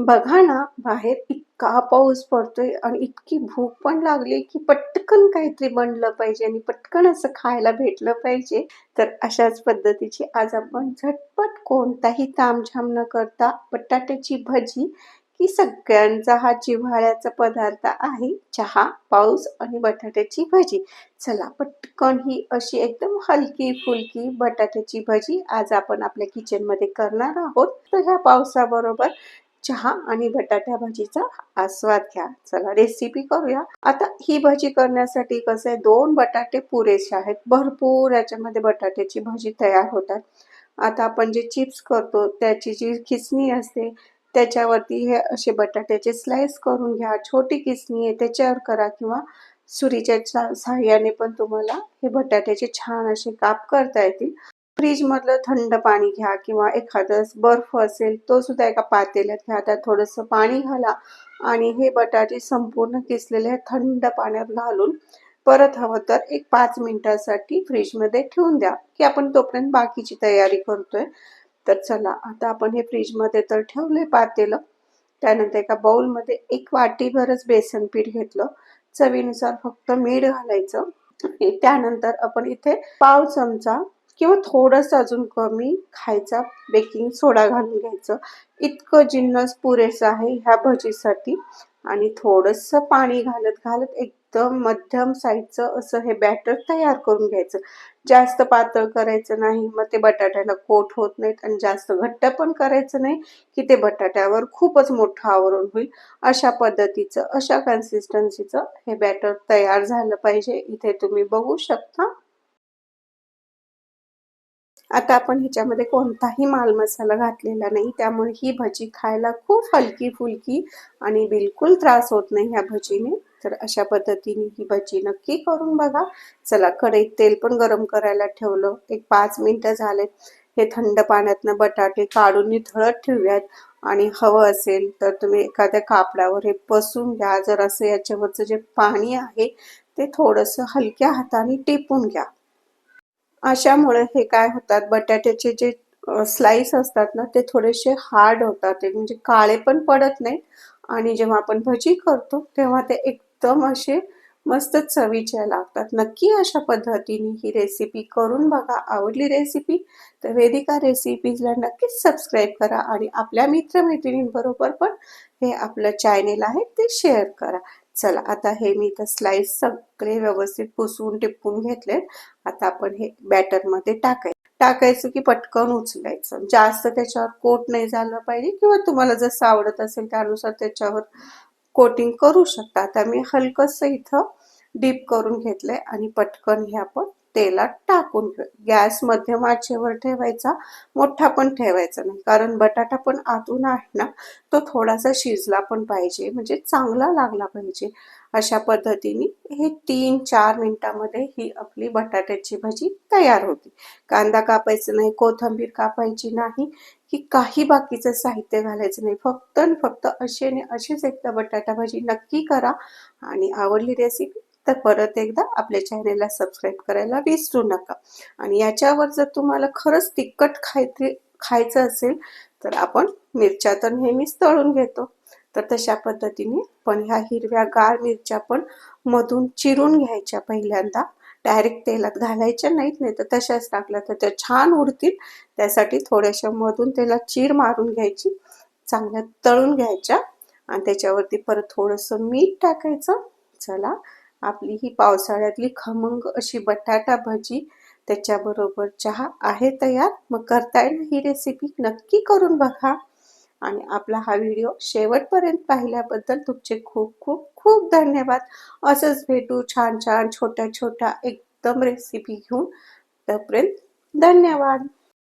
बघा ना बाहेर इतका पाऊस पडतोय आणि इतकी भूक पण लागली की पटकन काहीतरी बनलं पाहिजे आणि पटकन असं खायला भेटलं पाहिजे. तर अशाच पद्धतीची आज आपण झटपट कोणताही तामझाम न करता बटाट्याची भजी की सगळ्यांचा हा जिव्हाळ्याचा पदार्थ आहे चहा पाऊस आणि बटाट्याची भजी. चला पटकन ही अशी एकदम हलकी फुलकी बटाट्याची भजी आज आपण आपल्या किचनमध्ये करणार आहोत. तर ह्या पावसाबरोबर चहा आणि बटाट्या भाजीचा आस्वाद घ्या. चला रेसिपी करूया. आता ही भजी करण्यासाठी कसं आहे दोन बटाटे पुरेसे आहेत. भरपूर याच्यामध्ये बटाट्याची भजी तयार होतात. आता आपण जे चिप्स करतो त्याची जी खिचणी असते त्याच्यावरती हे असे बटाट्याचे स्लाइस करून घ्या. छोटी किसणी आहे त्याच्यावर करा किंवा सुरीच्या सहाय्याने पण तुम्हाला हे बटाट्याचे छान असे काप करता येतील. फ्रीजमधलं थंड पाणी घ्या किंवा एखादं बर्फ असेल तो सुद्धा एका पातेल्यात घ्या. त्यात थोडंसं पाणी घाला आणि हे बटाटे संपूर्ण किसलेले थंड पाण्यात घालून परत हवं तर एक पाच मिनिटासाठी फ्रीजमध्ये ठेवून द्या की आपण तोपर्यंत बाकीची तयारी करतोय. तर चला आता आपण हे फ्रीजमध्ये तर ठेवले पातेलं. त्यानंतर एका बाउलमध्ये एक वाटीभरच बेसन पीठ घेतलं. चवीनुसार फक्त मीठ घालायचं. त्यानंतर आपण इथे पाव चमचा किंवा थोडंसं अजून कमी खायचा बेकिंग सोडा घालून घ्यायचं. इतकं जिन्नस पुरेसं आहे ह्या भजीसाठी. आणि थोडंसं पाणी घालत घालत एकदम मध्यम साईजचं असं हे बॅटर तयार करून घ्यायचं. जास्त पातळ करायचं नाही मग ते बटाट्याला कोट होत नाहीत आणि जास्त घट्ट पण करायचं नाही की ते बटाट्यावर खूपच मोठं आवरण होईल. अशा पद्धतीचं अशा कन्सिस्टन्सीचं हे बॅटर तयार झालं पाहिजे. इथे तुम्ही बघू शकता. आता आपण ह्याच्यामध्ये कोणताही माल मसाला घातलेला नाही त्यामुळे ही भजी खायला खूप हलकी फुलकी आणि बिलकुल त्रास होत नाही ह्या भजीने. तर अशा पद्धतीने ही भजी नक्की करून बघा. चला कढईत तेल पण गरम करायला ठेवलं. एक पाच मिनिटं झालेत हे थंड पाण्यातनं बटाटे काढून निथळत ठेवूयात. आणि हवं असेल तर तुम्ही एखाद्या कापडावर हे पसून घ्या. जर असं याच्यावरचं जे पाणी आहे ते थोडंसं हलक्या हाताने टिपून घ्या. अशामुळे हे काय होतात बटाट्याचे जे स्लाइस असतात ना ते थोडेसे हार्ड होतात. म्हणजे काळे पण पडत नाही आणि जेव्हा आपण भजी करतो तेव्हा ते एकदम असे मस्त चवीचे लागतात. नक्की अशा पद्धतीने ही रेसिपी करून बघा. आवडली रेसिपी तर वेदिका रेसिपीजला नक्कीच सबस्क्राईब करा आणि आपल्या मित्रमैत्रिणींबरोबर पण हे आपलं चॅनेल आहे ते शेअर करा. चला आता हे मी इथं स्लाइस सगळे व्यवस्थित पुसून टिपून घेतले आता आपण हे बॅटरमध्ये टाकायचं. टाकायचं की पटकन उचलायचं. जास्त त्याच्यावर कोट नाही झालं पाहिजे किंवा तुम्हाला जसं आवडत असेल त्यानुसार त्याच्यावर कोटिंग करू शकता. आता मी हलकस इथं डीप करून घेतलंय आणि पटकन हे आपण तेलात टाकून गॅस मध्यम आचेवर ठेवायचा मोठा पण ठेवायचा नाही. कारण बटाटा पण आतून आहे ना तो थोडासा शिजला पण पाहिजे. म्हणजे चांगला लागला पाहिजे. अशा पद्धतीने हे तीन चार मिनिटामध्ये ही आपली बटाट्याची भाजी तयार होती. कांदा कापायचा नाही कोथंबीर कापायची नाही की काही बाकीचं साहित्य घालायचं नाही. फक्त आणि फक्त आणि अशीच एकदा बटाटा भाजी नक्की करा आणि आवडली रेसिपी तर परत एकदा आपल्या चॅनेलला सबस्क्राईब करायला विसरू नका. आणि याच्यावर जर तुम्हाला खरंच तिखट खायचे खायचं असेल तर आपण मिरच्या तर नेहमीच तळून घेतो. तर तशा पद्धतीने पण ह्या हिरव्या गाळ मिरच्या पण मधून चिरून घ्यायच्या पहिल्यांदा. डायरेक्ट तेलात घालायच्या नाहीत नाही तर तशाच टाकल्या तर त्या छान उडतील. त्यासाठी थोड्याशा मधून त्याला चीर मारून घ्यायची चांगल्या तळून घ्यायच्या. आणि त्याच्यावरती परत थोडंसं मीठ टाकायचं. चला आपली ही पावसाळ्यातली खमंग अशी बटाटा भजी. त्याच्याबरोबर चहा आहे तयार. मग करता येईल ही रेसिपी नक्की करून बघा. आणि आपला हा व्हिडिओ शेवटपर्यंत पाहिल्याबद्दल तुमचे खूप खूप खूप धन्यवाद. असंच भेटू छान छान छोट्या छोट्या एकदम रेसिपी घेऊन. तोपर्यंत धन्यवाद.